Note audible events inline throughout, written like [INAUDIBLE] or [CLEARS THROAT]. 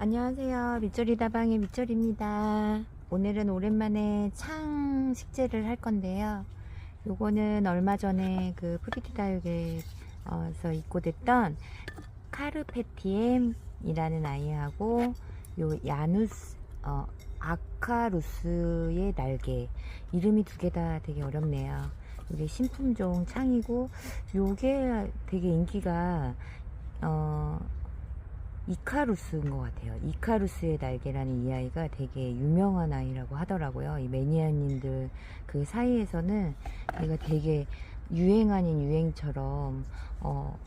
안녕하세요. 밑조리 다방의 밑조리입니다. 오늘은 오랜만에 창 식재를 할 건데요. 요거는 얼마 전에 그 프리티 다육에서 입고 됐던 카르페티엠 이라는 아이하고 요 야누스 어, 아카루스의 날개 이름이 두 개 다 되게 어렵네요. 이게 신품종 창이고 요게 되게 인기가 어 이카루스인 것 같아요. 이카루스의 날개라는 이 아이가 되게 유명한 아이라고 하더라고요. 이 매니아님들 그 사이에서는 얘가 되게 유행 아닌 유행처럼 어,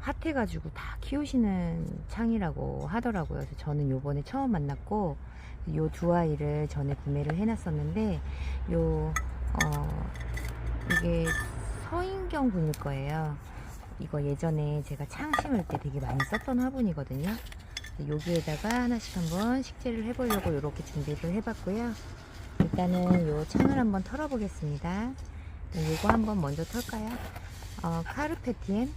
핫해가지고 다 키우시는 창이라고 하더라고요. 그래서 저는 요번에 처음 만났고 요 두 아이를 전에 구매를 해놨었는데 요 어, 이게 서인경 분일 거예요. 이거 예전에 제가 창 심을 때 되게 많이 썼던 화분이거든요. 여기에다가 하나씩 한번 식재를 해보려고 이렇게 준비를 해봤고요. 일단은 요 창을 한번 털어보겠습니다. 요거 한번 먼저 털까요? 어, 카르페티엠,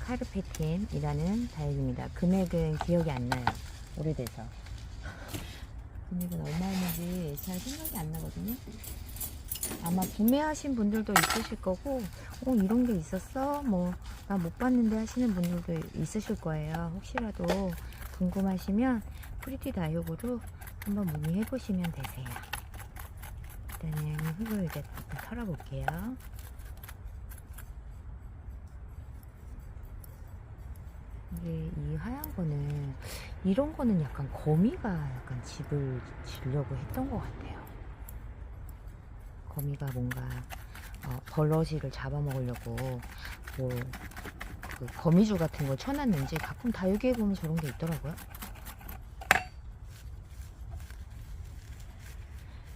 카르페티엠이라는 다육입니다. 금액은 기억이 안 나요. 오래돼서. 금액은 얼마였는지 잘 생각이 안 나거든요. 아마 구매하신 분들도 있으실 거고, 어, 이런 게 있었어? 뭐, 나 못 봤는데 하시는 분들도 있으실 거예요. 혹시라도 궁금하시면 프리티 다육으로 한번 문의해 보시면 되세요. 일단은 흙을 이제 털어볼게요. 이게 이 하얀 거는 이런 거는 약간 거미가 약간 집을 지려고 했던 것 같아요. 거미가 뭔가 어, 버러지를 잡아먹으려고 뭐 그 거미줄 같은 걸 쳐놨는지 가끔 다육이에 보면 저런 게 있더라고요.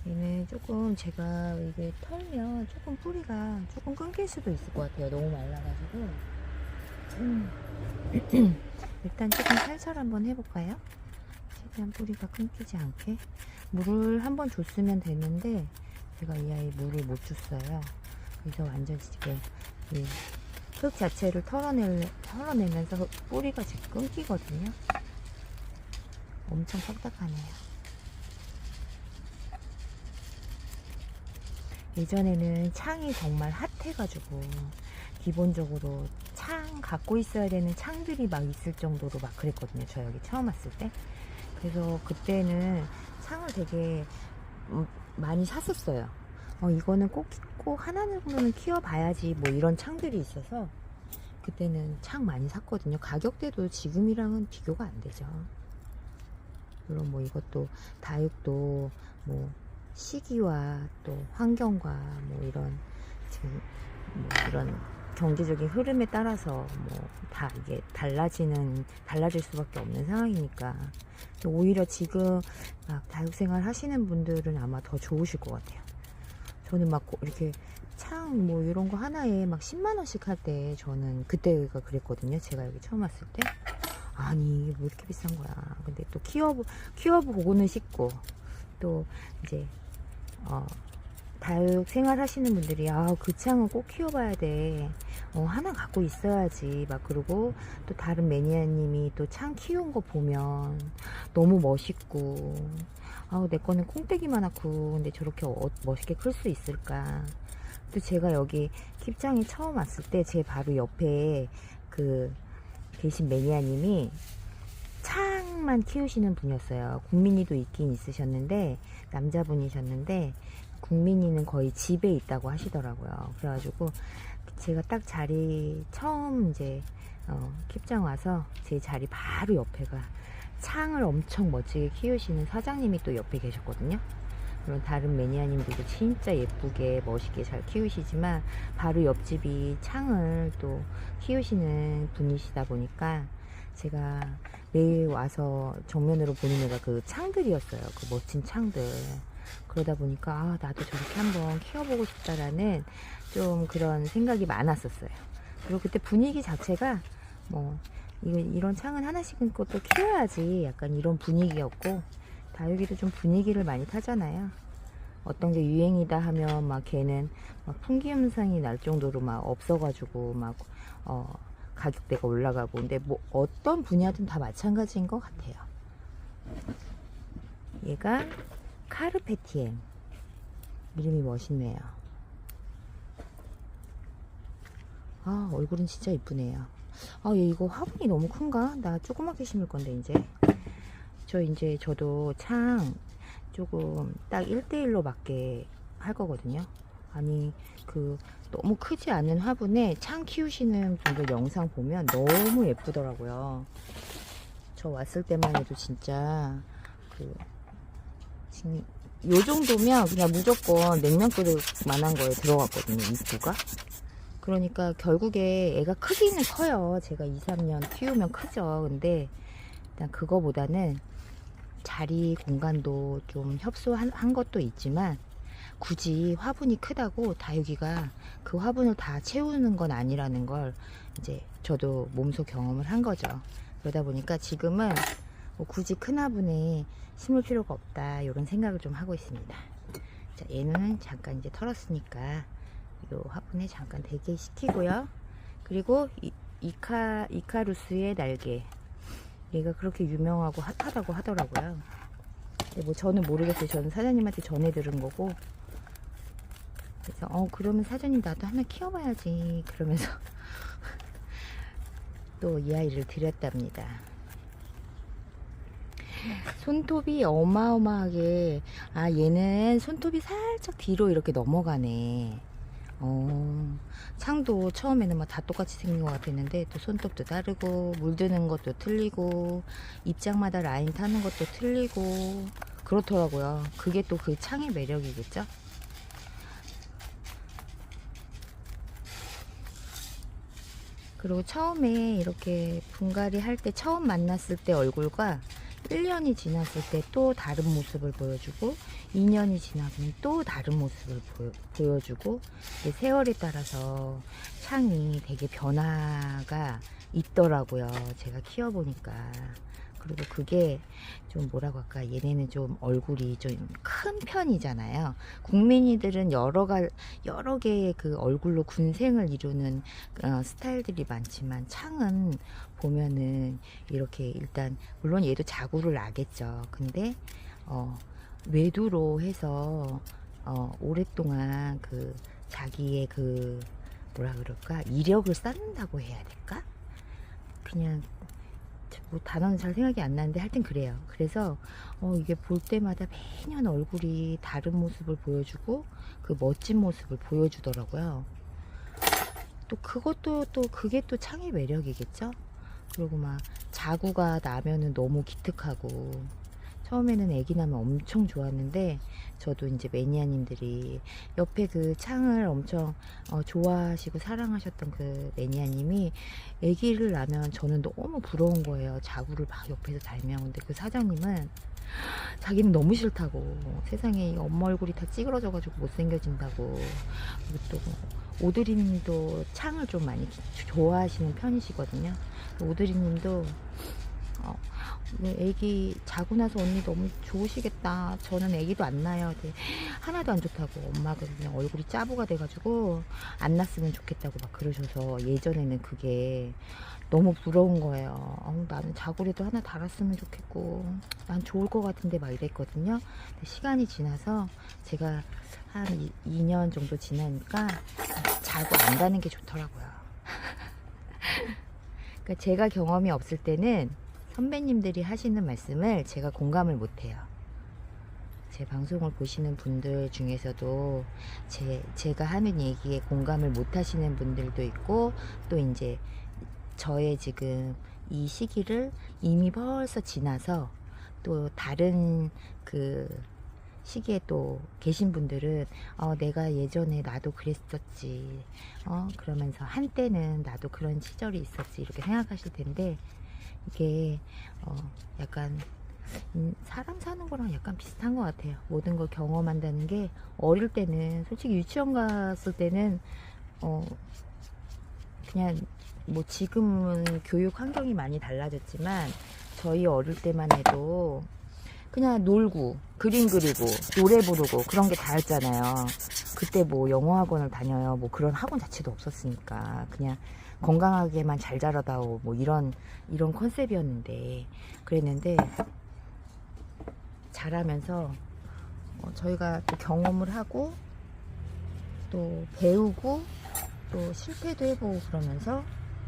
얘는 조금 제가 이게 털면 조금 뿌리가 조금 끊길 수도 있을 것 같아요. 너무 말라가지고. 음. [CLEARS THROAT] 일단 조금 살살 한번 해볼까요? 최대한 뿌리가 끊기지 않게. 물을 한번 줬으면 되는데, 제가 이 아이 물을 못 줬어요. 그래서 완전 지금 이흙 자체를 털어내, 털어내면서 흙- 뿌리가 지금 끊기거든요. 엄청 딱딱하네요. 예전에는 창이 정말 핫해가지고 기본적으로 창 갖고 있어야 되는 창들이 막 있을 정도로 막 그랬거든요. 저 여기 처음 왔을 때. 그래서 그때는 창을 되게 음, 많이 샀었어요. 어, 이거는 꼭, 꼭 하나 정도는 키워봐야지 뭐 이런 창들이 있어서 그때는 창 많이 샀거든요. 가격대도 지금이랑은 비교가 안 되죠. 물론 뭐 이것도 다육도 뭐 시기와 또 환경과 뭐 이런 지금 뭐 이런 경제적인 흐름에 따라서 뭐 다 이게 달라지는 달라질 수밖에 없는 상황이니까 오히려 지금 막 다육생활 하시는 분들은 아마 더 좋으실 것 같아요. 저는 막 고- 이렇게 창 뭐 이런 거 하나에 막 10만 원씩 할 때 저는 그때가 그랬거든요. 제가 여기 처음 왔을 때 아니 왜 이렇게 비싼 거야. 근데 또 키워 키워보고는 싶고 또 이제 어 다육 생활 하시는 분들이 아 그 창은 꼭 키워봐야 돼. 어, 하나 갖고 있어야지. 막 그러고 또 다른 매니아님이 또 창 키운 거 보면 너무 멋있고 아우 내 거는 콩떼기만 하고 근데 저렇게 어- 멋있게 클 수 있을까. 또 제가 여기 킵장에 처음 왔을 때 제 바로 옆에 그 계신 매니아님이 창만 키우시는 분이었어요. 국민이도 있긴 있으셨는데 남자분이셨는데 국민이는 거의 집에 있다고 하시더라고요. 그래가지고 제가 딱 자리 처음 이제 어, 킵장 와서 제 자리 바로 옆에가 창을 엄청 멋지게 키우시는 사장님이 또 옆에 계셨거든요. 물론 다른 매니아님들도 진짜 예쁘게 멋있게 잘 키우시지만 바로 옆집이 창을 또 키우시는 분이시다 보니까 제가 매일 와서 정면으로 보는 애가 그 창들이었어요. 그 멋진 창들. 그러다 보니까 아, 나도 저렇게 한번 키워보고 싶다라는 좀 그런 생각이 많았었어요. 그리고 그때 분위기 자체가 뭐 이런 창은 하나씩은 또 키워야지 약간 이런 분위기였고 다육이도 좀 분위기를 많이 타잖아요. 어떤 게 유행이다 하면 막 걔는 막 풍기 현상이 날 정도로 막 없어가지고 막 어, 가격대가 올라가고 근데 뭐 어떤 분야든 다 마찬가지인 것 같아요. 얘가 카르페티엠. 이름이 멋있네요. 아, 얼굴은 진짜 이쁘네요. 아, 얘 이거 화분이 너무 큰가? 나 조그맣게 심을 건데, 이제. 저 이제 저도 창 조금 딱 1대1로 맞게 할 거거든요. 아니, 그, 너무 크지 않은 화분에 창 키우시는 분들 영상 보면 너무 예쁘더라고요. 저 왔을 때만 해도 진짜, 그, 지금, 요 정도면 그냥 무조건 냉면 그릇만한 거에 들어갔거든요, 입구가. 그러니까 결국에 애가 크기는 커요. 제가 2, 3년 키우면 크죠. 근데 일단 그거보다는 자리 공간도 좀 협소한 한 것도 있지만 굳이 화분이 크다고 다육이가 그 화분을 다 채우는 건 아니라는 걸 이제 저도 몸소 경험을 한 거죠. 그러다 보니까 지금은 뭐 굳이 큰 화분에 심을 필요가 없다 이런 생각을 좀 하고 있습니다. 자, 얘는 잠깐 이제 털었으니까 요 화분에 잠깐 대기시키고요. 그리고 이, 이카 이카루스의 날개 얘가 그렇게 유명하고 핫하다고 하더라고요. 뭐 저는 모르겠어요. 저는 사장님한테 전해 들은 거고. 그래서 어 그러면 사장님 나도 하나 키워봐야지 그러면서 [LAUGHS] 또 이 아이를 드렸답니다. 손톱이 어마어마하게 아 얘는 손톱이 살짝 뒤로 이렇게 넘어가네. 어, 창도 처음에는 막 다 똑같이 생긴 것 같았는데 또 손톱도 다르고 물드는 것도 틀리고 입장마다 라인 타는 것도 틀리고 그렇더라고요. 그게 또 그 창의 매력이겠죠? 그리고 처음에 이렇게 분갈이 할 때 처음 만났을 때 얼굴과 1년이 지났을 때 또 다른 모습을 보여주고 2년이 지나면 또 다른 모습을 보여, 주고 세월에 따라서 창이 되게 변화가 있더라고요. 제가 키워보니까. 그리고 그게 좀 뭐라고 할까 얘네는 좀 얼굴이 좀 큰 편이잖아요. 국민이들은 여러 가 여러 개의 그 얼굴로 군생을 이루는 어, 스타일들이 많지만 창은 보면은 이렇게 일단 물론 얘도 자구를 나겠죠. 근데 어 외두로 해서 어 오랫동안 그 자기의 그 뭐라 그럴까 이력을 쌓는다고 해야 될까? 그냥 뭐 단어는 잘 생각이 안 나는데 하여튼 그래요. 그래서 어 이게 볼 때마다 매년 얼굴이 다른 모습을 보여주고 그 멋진 모습을 보여주더라고요. 또 그것도 또 그게 또 창의 매력이겠죠? 그리고 막 자구가 나면은 너무 기특하고 처음에는 애기 나면 엄청 좋았는데 저도 이제 매니아님들이 옆에 그 창을 엄청 어, 좋아하시고 사랑하셨던 그 매니아님이 애기를 낳으면 저는 너무 부러운 거예요. 자구를 막 옆에서 달면 근데 그 사장님은 자기는 너무 싫다고 세상에 이 엄마 얼굴이 다 찌그러져가지고 못생겨진다고 그리고 또 오드리님도 창을 좀 많이 좋아하시는 편이시거든요. 오드리님도 어, 뭐 애기 자고 나서 언니 너무 좋으시겠다. 저는 애기도 안 나요. 하나도 안 좋다고 엄마가 그냥 얼굴이 짜부가 돼가지고 안 났으면 좋겠다고 막 그러셔서 예전에는 그게 너무 부러운 거예요. 어, 나는 자고리도 하나 달았으면 좋겠고 난 좋을 것 같은데 막 이랬거든요. 근데 시간이 지나서 제가 한 2, 년 정도 지나니까 자고 안 가는 게 좋더라고요. [LAUGHS] 그러니까 제가 경험이 없을 때는 선배님들이 하시는 말씀을 제가 공감을 못해요. 제 방송을 보시는 분들 중에서도 제, 제가 하는 얘기에 공감을 못 하시는 분들도 있고 또 이제 저의 지금 이 시기를 이미 벌써 지나서 또 다른 그 시기에 또 계신 분들은 어, 내가 예전에 나도 그랬었지 어, 그러면서 한때는 나도 그런 시절이 있었지 이렇게 생각하실 텐데 이게 어, 약간 음, 사람 사는 거랑 약간 비슷한 것 같아요. 모든 걸 경험한다는 게 어릴 때는 솔직히 유치원 갔을 때는 어 그냥 뭐 지금은 교육 환경이 많이 달라졌지만 저희 어릴 때만 해도 그냥 놀고 그림 그리고 노래 부르고 그런 게 다였잖아요. 그때 뭐 영어 학원을 다녀요. 뭐 그런 학원 자체도 없었으니까 그냥 건강하게만 잘 자라다오 뭐 이런 이런 컨셉이었는데 그랬는데 자라면서 어, 저희가 또 경험을 하고 또 배우고 또 실패도 해보고 그러면서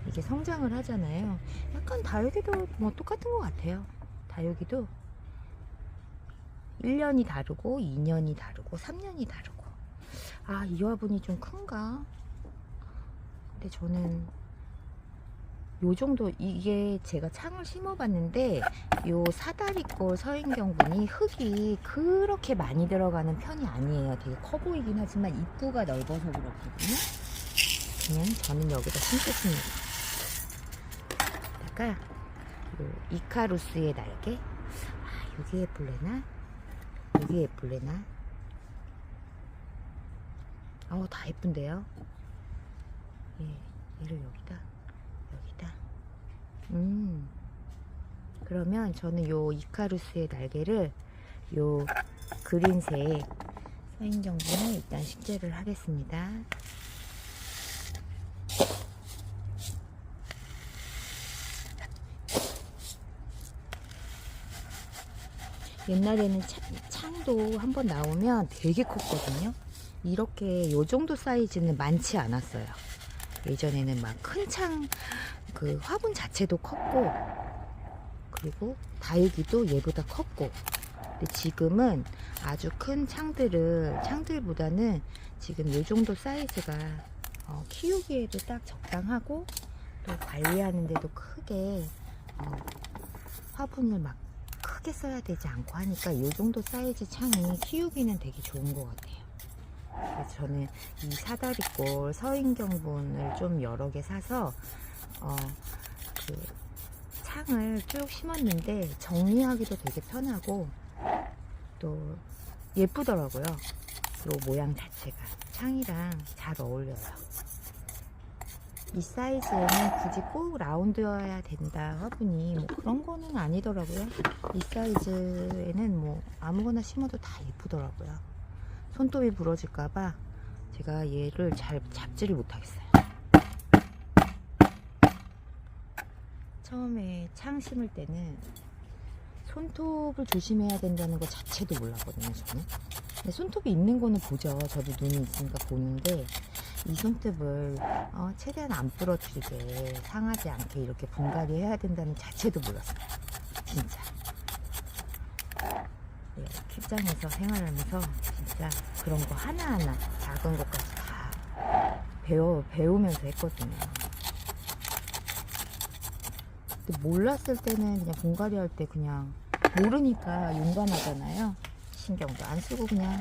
이게 성장을 하잖아요. 약간 다육이도 뭐 똑같은 것 같아요. 다육이도 1년이 다르고 2년이 다르고 3년이 다르고 아 이 화분이 좀 큰가? 근데 저는 요 정도 이게 제가 창을 심어 봤는데 요 사다리꼴 서인경분이 흙이 그렇게 많이 들어가는 편이 아니에요. 되게 커 보이긴 하지만 입구가 넓어서 그렇거든요. 그냥 저는 여기다 심겠습니다. 다가 요 이카루스의 날개 아 여기 예쁠래나? 여기 예쁠래나? 아우 다 예쁜데요? 예, 얘를 여기다 음. 그러면 저는 요 이카루스의 날개를 요 그린색 서인정분에 일단 식재를 하겠습니다. 옛날에는 차- 창도 한번 나오면 되게 컸거든요. 이렇게 요 정도 사이즈는 많지 않았어요. 예전에는 막 큰 창 그 화분 자체도 컸고 그리고 다육이도 얘보다 컸고 근데 지금은 아주 큰 창들을 창들보다는 지금 요 정도 사이즈가 어, 키우기에도 딱 적당하고 또 관리하는데도 크게 어, 화분을 막 크게 써야 되지 않고 하니까 요 정도 사이즈 창이 키우기는 되게 좋은 것 같아요. 저는 이 사다리꼴 서인경분을 좀 여러 개 사서 어, 그 창을 쭉 심었는데 정리하기도 되게 편하고 또 예쁘더라고요. 그리고 모양 자체가 창이랑 잘 어울려요. 이 사이즈에는 굳이 꼭 라운드여야 된다 화분이 뭐 그런 거는 아니더라고요. 이 사이즈에는 뭐 아무거나 심어도 다 예쁘더라고요. 손톱이 부러질까봐 제가 얘를 잘 잡지를 못하겠어요. 처음에 창 심을 때는 손톱을 조심해야 된다는 것 자체도 몰랐거든요, 저는. 근데 손톱이 있는 거는 보죠. 저도 눈이 있으니까 보는데 이 손톱을 어, 최대한 안 부러뜨리게 상하지 않게 이렇게 분갈이 해야 된다는 자체도 몰랐어요. 진짜. 네, 킵장에서 생활하면서 진짜 그런 거 하나하나 작은 것까지 다 배워, 배우면서 했거든요. 몰랐을 때는 그냥 분갈이 할 때 그냥 모르니까 용감하잖아요. 신경도 안 쓰고 그냥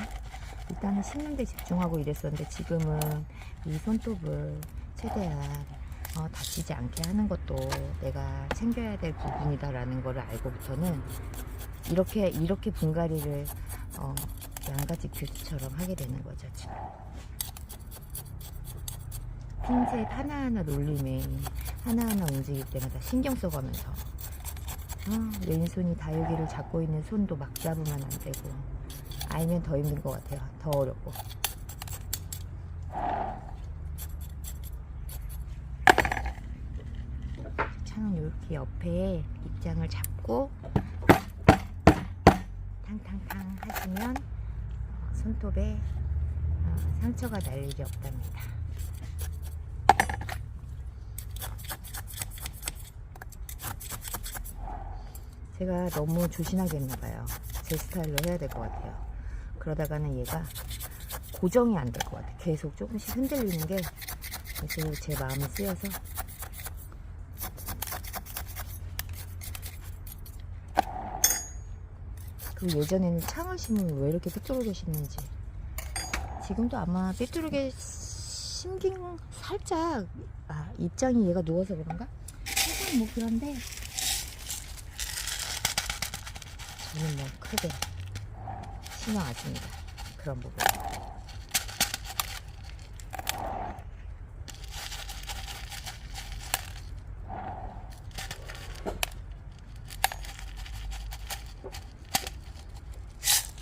일단은 심는 데 집중하고 이랬었는데 지금은 이 손톱을 최대한 어, 다치지 않게 하는 것도 내가 챙겨야 될 부분이다라는 거를 알고부터는 이렇게 이렇게 분갈이를 어, 양가지 큐트처럼 하게 되는 거죠 지금. 핀셋 하나하나 놀림에 하나하나 움직일 때마다 신경 써가면서. 아, 왼손이 다육이를 잡고 있는 손도 막 잡으면 안 되고. 알면 더 힘든 것 같아요. 더 어렵고. 차는 이렇게 옆에 입장을 잡고 탕탕탕 하시면 어, 손톱에 어, 상처가 날 일이 없답니다. 제가 너무 조신하게 했나봐요. 제 스타일로 해야 될 것 같아요. 그러다가는 얘가 고정이 안 될 것 같아요. 계속 조금씩 흔들리는 게 계속 제 마음에 쓰여서 그 예전에는 창을 심으면 왜 이렇게 삐뚤게 심는지 지금도 아마 삐뚤게 심긴 살짝 아 입장이 얘가 누워서 그런가? 살짝 뭐 그런데 저는 뭐 크게 신경 안 씁니다 그런 부분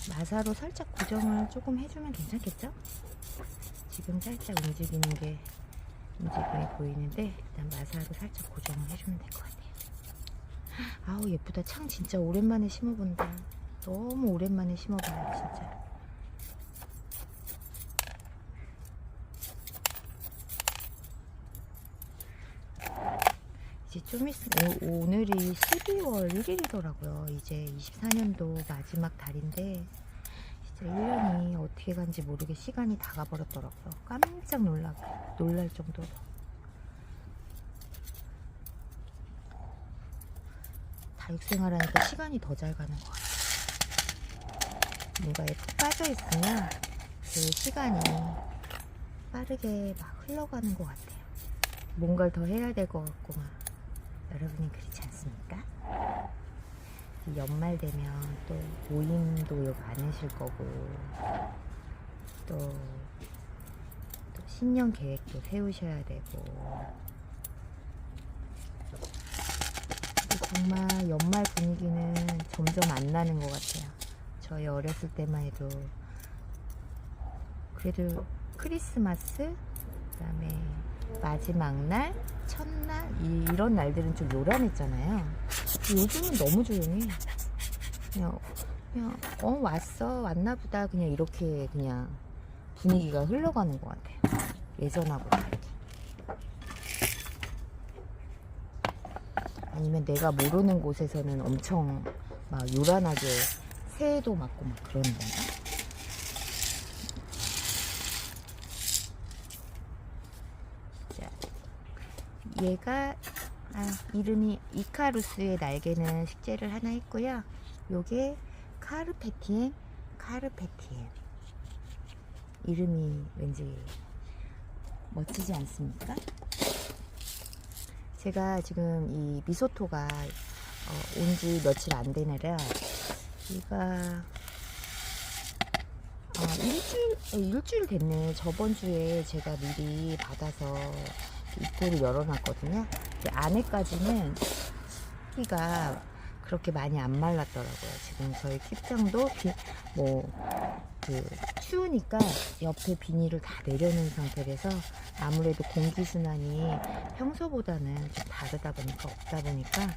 마사로 살짝 고정을 조금 해주면 괜찮겠죠? 지금 살짝 움직이는 게 움직임이 보이는데 일단 마사로 살짝 고정을 해주면 될 것 같아요. 아우 예쁘다. 창 진짜 오랜만에 심어본다. 너무 오랜만에 심어봐요, 진짜. 이제 좀 있으면 오, 오늘이 12월 1일이더라고요. 이제 24년도 마지막 달인데 진짜 1년이 어떻게 간지 모르게 시간이 다 가버렸더라고요. 깜짝 놀라 놀랄 정도로. 다육생활하니까 시간이 더 잘 가는 것 같아요. 뭔가에 푹 빠져 있으면 그 시간이 빠르게 막 흘러가는 것 같아요. 뭔가를 더 해야 될 것 같고 막 여러분이 그렇지 않습니까? 이 연말 되면 또 모임도 많으실 거고 또, 또 신년 계획도 세우셔야 되고 근데 정말 연말 분위기는 점점 안 나는 것 같아요. 저희 어렸을 때만 해도 그래도 크리스마스 그다음에 마지막 날, 첫날 이, 이런 날들은 좀 요란했잖아요. 요즘은 너무 조용해. 그냥 그냥 어 왔어 왔나 보다 그냥 이렇게 그냥 분위기가 흘러가는 것 같아요. 예전하고 다르게. 아니면 내가 모르는 곳에서는 엄청 막 요란하게 새해도 맞고 막 그러는 건가? 자, 얘가 아, 이름이 이카루스의 날개는 식재를 하나 했고요. 요게 카르페티엠, 카르페티엠. 이름이 왠지 멋지지 않습니까? 제가 지금 이 미소토가 어, 온지 며칠 안 되느라 얘가 어, 일주일 어, 일주일 됐네. 저번 주에 제가 미리 받아서 입구를 열어놨거든요. 안에까지는 키가 그렇게 많이 안 말랐더라고요. 지금 저희 킵장도 비, 뭐, 그, 추우니까 옆에 비닐을 다 내려놓은 상태라서 아무래도 공기 순환이 평소보다는 좀 다르다 보니까 없다 보니까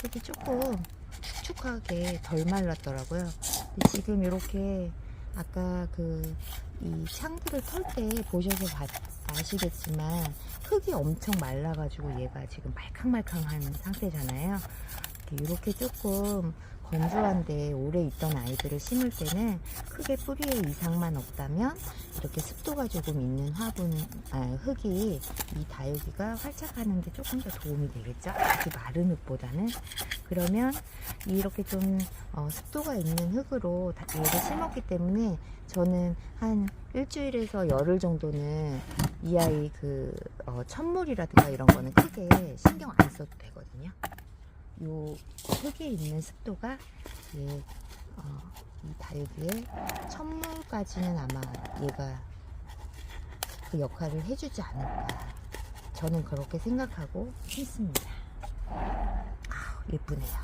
그게 조금 축축하게 덜 말랐더라고요. 지금 이렇게 아까 그 이 창들을 털 때 보셔서 봐- 아시겠지만 흙이 엄청 말라가지고 얘가 지금 말캉말캉한 상태잖아요. 이렇게 조금 건조한데 오래 있던 아이들을 심을 때는 크게 뿌리에 이상만 없다면 이렇게 습도가 조금 있는 화분, 아, 흙이 이 다육이가 활착하는 데 조금 더 도움이 되겠죠? 아주 마른 흙보다는. 그러면 이렇게 좀 어, 습도가 있는 흙으로 다- 얘를 심었기 때문에 저는 한 일주일에서 열흘 정도는 이 아이 그 어, 천물이라든가 이런 거는 크게 신경 안 써도 되거든요. 요 흙에 있는 습도가 얘, 어, 이 다육이의 천물까지는 아마 얘가 그 역할을 해주지 않을까. 저는 그렇게 생각하고 했습니다. 아, 예쁘네요.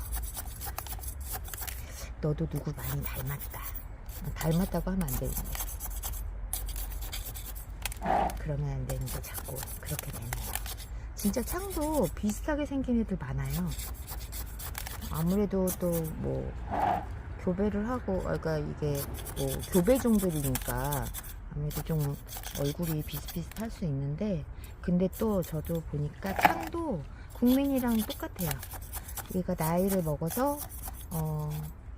너도 누구 많이 닮았다. 어, 닮았다고 하면 안 되는데. 그러면 안 되는데 자꾸 그렇게 되네요. 진짜 창도 비슷하게 생긴 애들 많아요. 아무래도 또 뭐 교배를 하고, 아, 그러니까 이게 뭐 교배 종들이니까 아무래도 좀 얼굴이 비슷비슷할 수 있는데, 근데 또 저도 보니까 창도 국민이랑 똑같아요. 얘가 나이를 먹어서 어,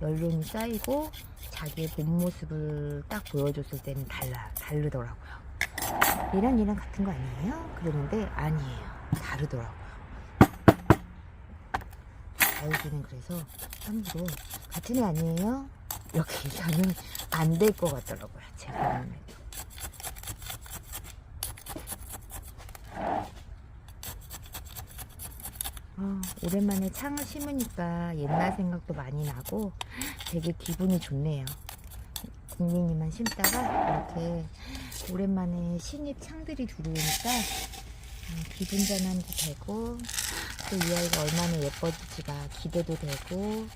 연륜이 쌓이고 자기의 본 모습을 딱 보여줬을 때는 달라 다르더라고요. 얘랑 얘랑 같은 거 아니에요? 그러는데 아니에요. 다르더라고요. 다육이는 그래서 함부로 같은 애 아니에요? 이렇게 얘기하면 안 될 것 같더라고요. 제 경험에도. 아, 오랜만에 창을 심으니까 옛날 생각도 많이 나고 되게 기분이 좋네요. 국민이만 심다가 이렇게 오랜만에 신입 창들이 들어오니까 음, 기분 전환도 되고 또 이 아이가 얼마나 예뻐질지가 기대도 되고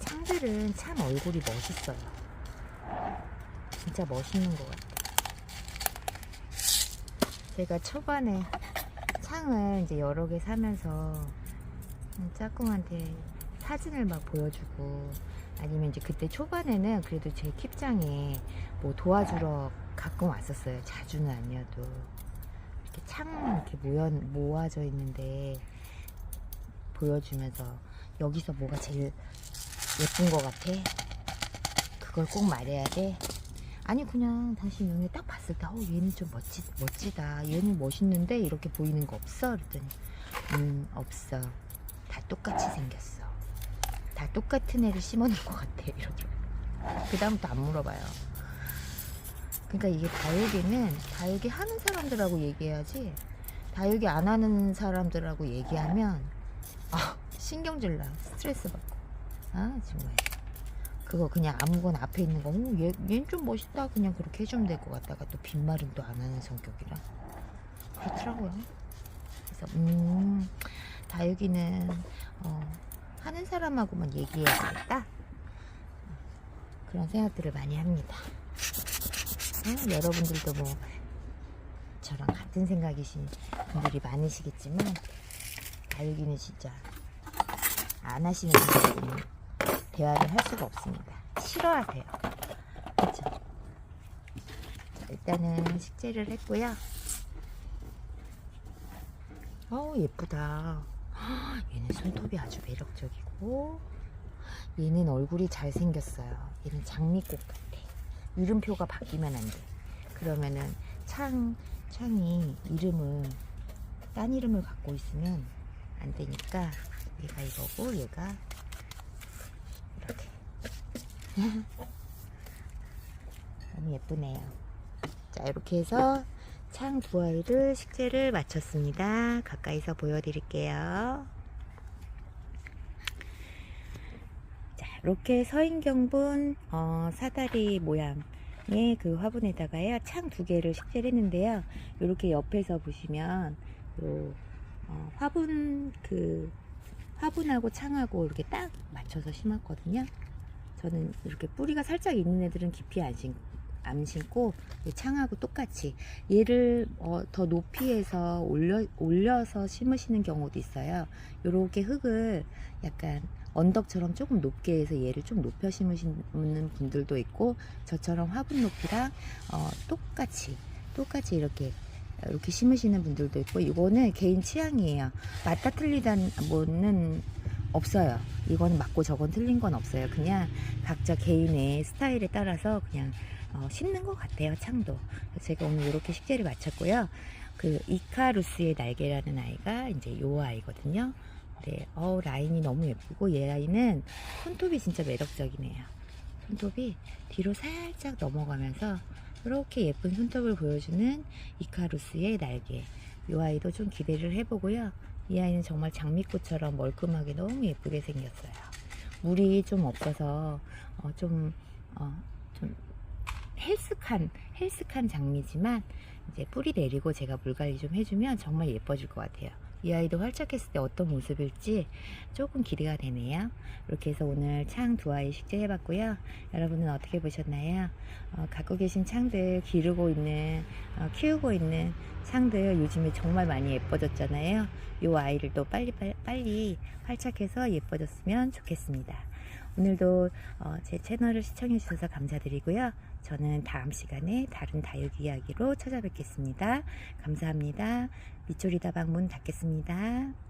창들은 참 얼굴이 멋있어요. 진짜 멋있는 것 같아요. 제가 초반에 창을 이제 여러 개 사면서 짝꿍한테 사진을 막 보여주고 아니면 이제 그때 초반에는 그래도 제 킵장에 뭐 도와주러 가끔 왔었어요. 자주는 아니어도 이렇게 창 이렇게 모여, 모아져 있는데 보여주면서 여기서 뭐가 제일 예쁜 것 같아? 그걸 꼭 말해야 돼? 아니 그냥 당신 눈에 딱 봤을 때 어, 얘는 좀 멋지, 멋지다 얘는 멋있는데 이렇게 보이는 거 없어? 그랬더니 음 없어 다 똑같이 생겼어 다 똑같은 애를 심어놓은 것 같아 [LAUGHS] 이러더라고 그 다음부터 안 물어봐요 그러니까 이게 다육이는 다육이 하는 사람들하고 얘기해야지 다육이 안 하는 사람들하고 얘기하면 아 신경질 나 스트레스 받고 아 정말 그거 그냥 아무거나 앞에 있는 거, 어, 얘, 얘는 좀 멋있다. 그냥 그렇게 해주면 될 것 같다가 또 빈말은 또 안 하는 성격이라. 그렇더라고요. 그래서, 음, 다육이는, 어, 하는 사람하고만 얘기해야겠다. 그런 생각들을 많이 합니다. 어, 여러분들도 뭐, 저랑 같은 생각이신 분들이 많으시겠지만, 다육이는 진짜, 안 하시는 분들은 대화를 할 수가 없습니다. 싫어하세요. 그렇죠? 일단은 식재를 했고요. 어우 예쁘다. 헉, [GASPS] 얘는 손톱이 아주 매력적이고 얘는 얼굴이 잘생겼어요. 얘는 장미꽃 같아. 이름표가 바뀌면 안 돼. 그러면은 창 창이 이름을 딴 이름을 갖고 있으면 안 되니까 얘가 이거고 얘가 이렇게 [LAUGHS] 너무 예쁘네요. 자, 이렇게 해서 창 두 아이를 식재를 마쳤습니다. 가까이서 보여드릴게요. 자, 이렇게 서인경분 어, 사다리 모양의 그 화분에다가요 창 두 개를 식재를 했는데요. 이렇게 옆에서 보시면 요, 어, 화분 그 화분하고 창하고 이렇게 딱 맞춰서 심었거든요. 저는 이렇게 뿌리가 살짝 있는 애들은 깊이 안, 심, 이 창하고 똑같이 얘를 어, 더 높이에서 올려, 올려서 심으시는 경우도 있어요. 이렇게 흙을 약간 언덕처럼 조금 높게 해서 얘를 좀 높여 심으시는 분들도 있고 저처럼 화분 높이랑 어, 똑같이 똑같이 이렇게 이렇게 심으시는 분들도 있고 이거는 개인 취향이에요. 맞다 틀리다는 뭐는 없어요. 이거는 맞고 저건 틀린 건 없어요. 그냥 각자 개인의 스타일에 따라서 그냥 어, 심는 것 같아요. 창도. 제가 오늘 이렇게 식재를 마쳤고요. 그 이카루스의 날개라는 아이가 이제 요 아이거든요. 네, 어 라인이 너무 예쁘고 얘 아이는 손톱이 진짜 매력적이네요. 손톱이 뒤로 살짝 넘어가면서 이렇게 예쁜 손톱을 보여주는 이카루스의 날개. 이 아이도 좀 기대를 해보고요. 이 아이는 정말 장미꽃처럼 멀끔하게 너무 예쁘게 생겼어요. 물이 좀 없어서 어, 좀, 어, 좀 헬스한 헬스한 장미지만 이제 뿌리 내리고 제가 물 관리 좀 해주면 정말 예뻐질 것 같아요. 이 아이도 활착했을 때 어떤 모습일지 조금 기대가 되네요. 이렇게 해서 오늘 창 두 아이 식재해봤고요. 여러분은 어떻게 보셨나요? 어, 갖고 계신 창들 기르고 있는 어, 키우고 있는 창들 요즘에 정말 많이 예뻐졌잖아요. 이 아이를 또 빨리 빨리, 활착해서 예뻐졌으면 좋겠습니다. 오늘도 어, 제 채널을 시청해 주셔서 감사드리고요. 저는 다음 시간에 다른 다육 이야기로 찾아뵙겠습니다. 감사합니다. 미초리다방 문 닫겠습니다.